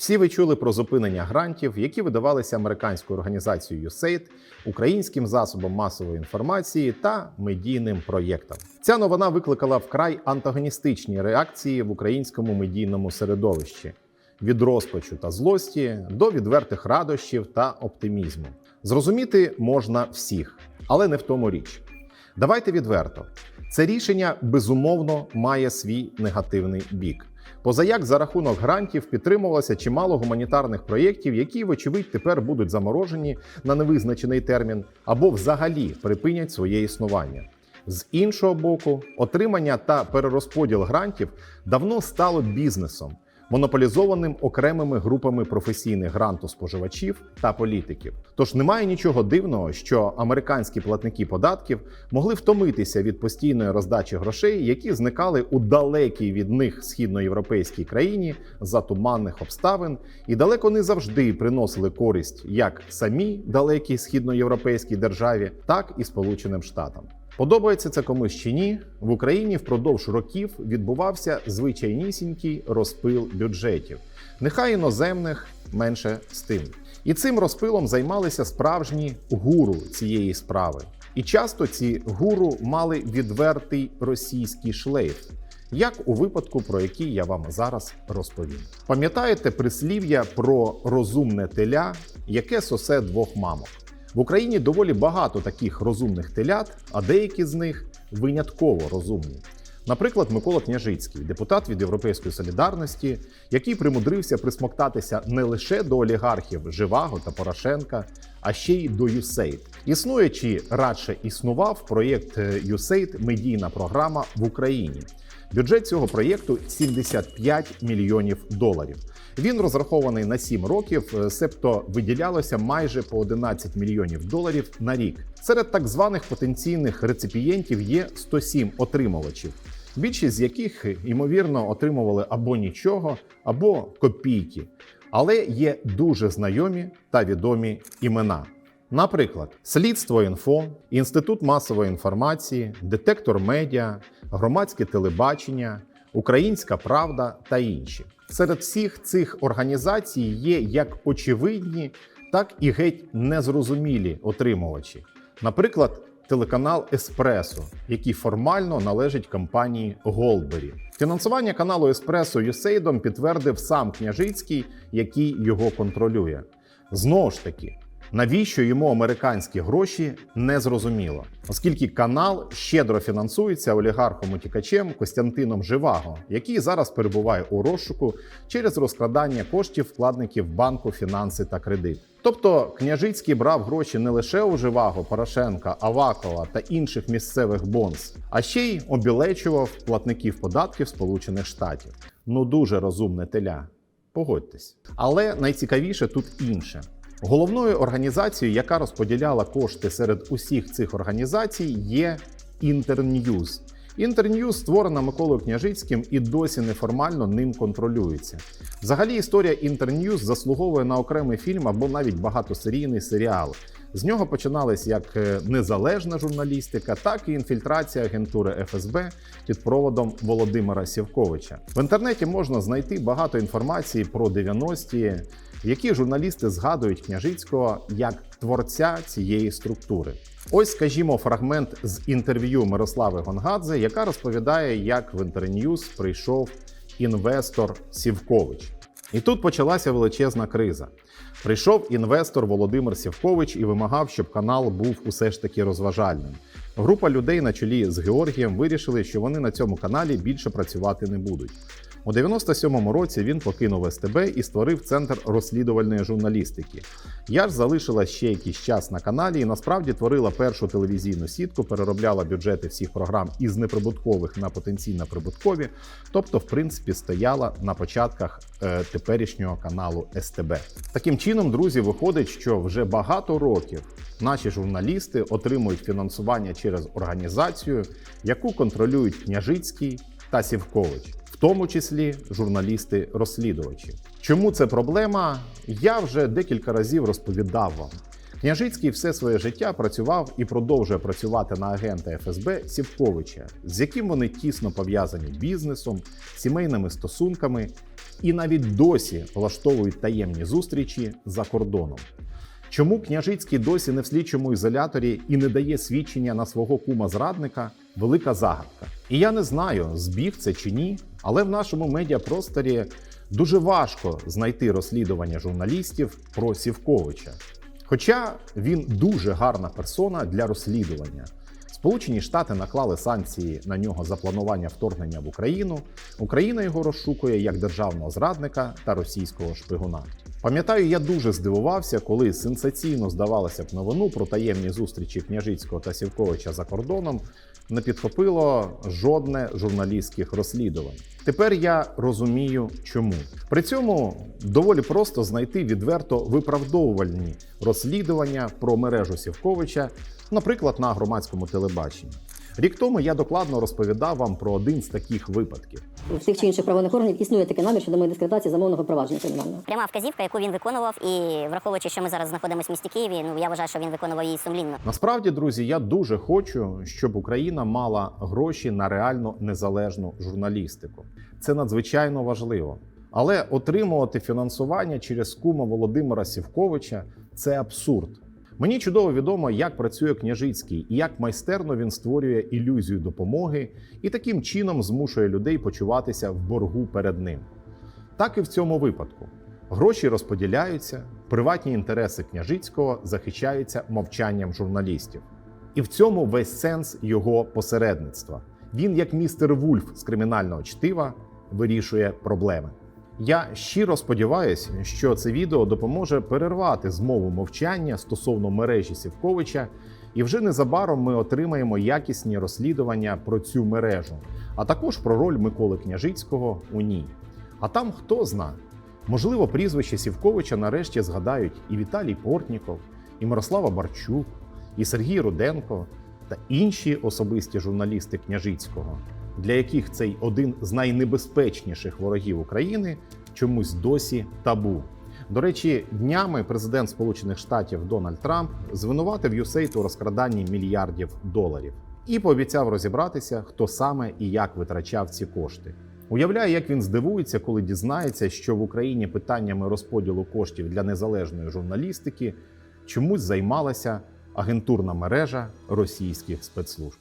Всі ви чули про зупинення грантів, які видавалися американською організацією USAID, українським засобом масової інформації та медійним проєктам. Ця новина викликала вкрай антагоністичні реакції в українському медійному середовищі від розпачу та злості до відвертих радощів та оптимізму. Зрозуміти можна всіх, але не в тому річ. Давайте відверто. Це рішення безумовно має свій негативний бік. Позаяк за рахунок грантів підтримувалося чимало гуманітарних проєктів, які, вочевидь, тепер будуть заморожені на невизначений термін або взагалі припинять своє існування. З іншого боку, отримання та перерозподіл грантів давно стало бізнесом, монополізованим окремими групами професійних грантоспоживачів та політиків. Тож немає нічого дивного, що американські платники податків могли втомитися від постійної роздачі грошей, які зникали у далекій від них східноєвропейській країні за туманних обставин, і далеко не завжди приносили користь як самій далекій східноєвропейській державі, так і Сполученим Штатам. Подобається це комусь чи ні, в Україні впродовж років відбувався звичайнісінький розпил бюджетів, нехай іноземних менше з тим. І цим розпилом займалися справжні гуру цієї справи. І часто ці гуру мали відвертий російський шлейф, як у випадку, про який я вам зараз розповім. Пам'ятаєте прислів'я про розумне теля, яке сосе двох мамок? В Україні доволі багато таких розумних телят, а деякі з них винятково розумні. Наприклад, Микола Княжицький, депутат від Європейської солідарності, який примудрився присмоктатися не лише до олігархів Живаго та Порошенка, а ще й до USAID. Існує чи радше існував проєкт USAID медійна програма в Україні. Бюджет цього проєкту 75 мільйонів доларів. Він розрахований на 7 років, е, себто виділялося майже по 11 мільйонів доларів на рік. Серед так званих потенційних реципієнтів є 107 отримувачів, більшість з яких ймовірно отримували або нічого, або копійки, але є дуже знайомі та відомі імена. Наприклад, Слідство інфо, Інститут масової інформації, Детектор медіа, громадське телебачення, Українська Правда та інші. Серед всіх цих організацій є як очевидні, так і геть незрозумілі отримувачі. Наприклад, телеканал Еспресо, який формально належить компанії Голбері. Фінансування каналу Еспресо Юсейдом підтвердив сам Княжицький, який його контролює. Знову ж таки, Навіщо йому американські гроші не зрозуміло, оскільки канал щедро фінансується олігархом утікачем Костянтином Живаго, який зараз перебуває у розшуку через розкрадання коштів вкладників банку фінанси та кредит. Тобто княжицький брав гроші не лише у Живаго, Порошенка, Авакова та інших місцевих бонз, а ще й обілечував платників податків Сполучених Штатів. Ну дуже розумне теля. Погодьтесь. Але найцікавіше тут інше. Головною організацією, яка розподіляла кошти серед усіх цих організацій, є Інтерньюз. Інтерньюз створена Миколою Княжицьким і досі неформально ним контролюється. Взагалі, історія Інтерньюз заслуговує на окремий фільм або навіть багатосерійний серіал. З нього починалась як е, незалежна журналістика, так і інфільтрація агентури ФСБ під проводом Володимира Сівковича. В інтернеті можна знайти багато інформації про 90-ті, в якій журналісти згадують княжицького як творця цієї структури. Ось, скажімо, фрагмент з інтерв'ю Мирослави Гонгадзе, яка розповідає, як в Інтерньюз прийшов інвестор Сівкович. І тут почалася величезна криза. Прийшов інвестор Володимир Сівкович і вимагав, щоб канал був усе ж таки розважальним. Група людей на чолі з Георгієм вирішили, що вони на цьому каналі більше працювати не будуть. У 97-му році він покинув СТБ і створив центр розслідувальної журналістики. Я ж залишила ще якийсь час на каналі і насправді творила першу телевізійну сітку, переробляла бюджети всіх програм із неприбуткових на потенційно прибуткові, тобто, в принципі, стояла на початках е, теперішнього каналу СТБ. Таким чином, друзі, виходить, що вже багато років наші журналісти отримують фінансування через організацію, яку контролюють Княжицький та Сівкович в тому числі журналісти-розслідувачі. Чому це проблема? Я вже декілька разів розповідав вам. Княжицький все своє життя працював і продовжує працювати на агента ФСБ Сівковича, з яким вони тісно пов'язані бізнесом, сімейними стосунками і навіть досі влаштовують таємні зустрічі за кордоном. Чому Княжицький досі не в слідчому ізоляторі і не дає свідчення на свого кума зрадника велика загадка. І я не знаю, збіг це чи ні, але в нашому медіапросторі дуже важко знайти розслідування журналістів про Сівковича. Хоча він дуже гарна персона для розслідування. Сполучені Штати наклали санкції на нього за планування вторгнення в Україну. Україна його розшукує як державного зрадника та російського шпигуна. Пам'ятаю, я дуже здивувався, коли сенсаційно здавалося б новину про таємні зустрічі Княжицького та Сівковича за кордоном не підхопило жодне журналістських розслідувань. Тепер я розумію, чому. При цьому доволі просто знайти відверто виправдовувальні розслідування про мережу Сівковича, наприклад, на громадському телебаченні. Рік тому я докладно розповідав вам про один з таких випадків. в тих чи інших правоохоронних органів існує такий намір щодо моєї дискредитації замовного провадження кримінального. Пряма вказівка, яку він виконував, і враховуючи, що ми зараз знаходимося в місті Києві, ну я вважаю, що він виконував її сумлінно. Насправді, друзі, я дуже хочу, щоб Україна мала гроші на реально незалежну журналістику. Це надзвичайно важливо. Але отримувати фінансування через кума Володимира Сівковича це абсурд. Мені чудово відомо, як працює Княжицький і як майстерно він створює ілюзію допомоги і таким чином змушує людей почуватися в боргу перед ним. Так і в цьому випадку. Гроші розподіляються, приватні інтереси княжицького захищаються мовчанням журналістів. І в цьому весь сенс його посередництва. Він, як містер Вульф з кримінального чтива, вирішує проблеми. Я щиро сподіваюся, що це відео допоможе перервати змову мовчання стосовно мережі Сівковича, і вже незабаром ми отримаємо якісні розслідування про цю мережу, а також про роль Миколи Княжицького у ній. А там хто зна, можливо, прізвище Сівковича нарешті згадають і Віталій Портніков, і Мирослава Барчук, і Сергій Руденко та інші особисті журналісти Княжицького, для яких цей один з найнебезпечніших ворогів України чомусь досі табу. До речі, днями президент Сполучених Штатів Дональд Трамп звинуватив USAID у розкраданні мільярдів доларів і пообіцяв розібратися, хто саме і як витрачав ці кошти. Уявляю, як він здивується, коли дізнається, що в Україні питаннями розподілу коштів для незалежної журналістики чомусь займалася агентурна мережа російських спецслужб.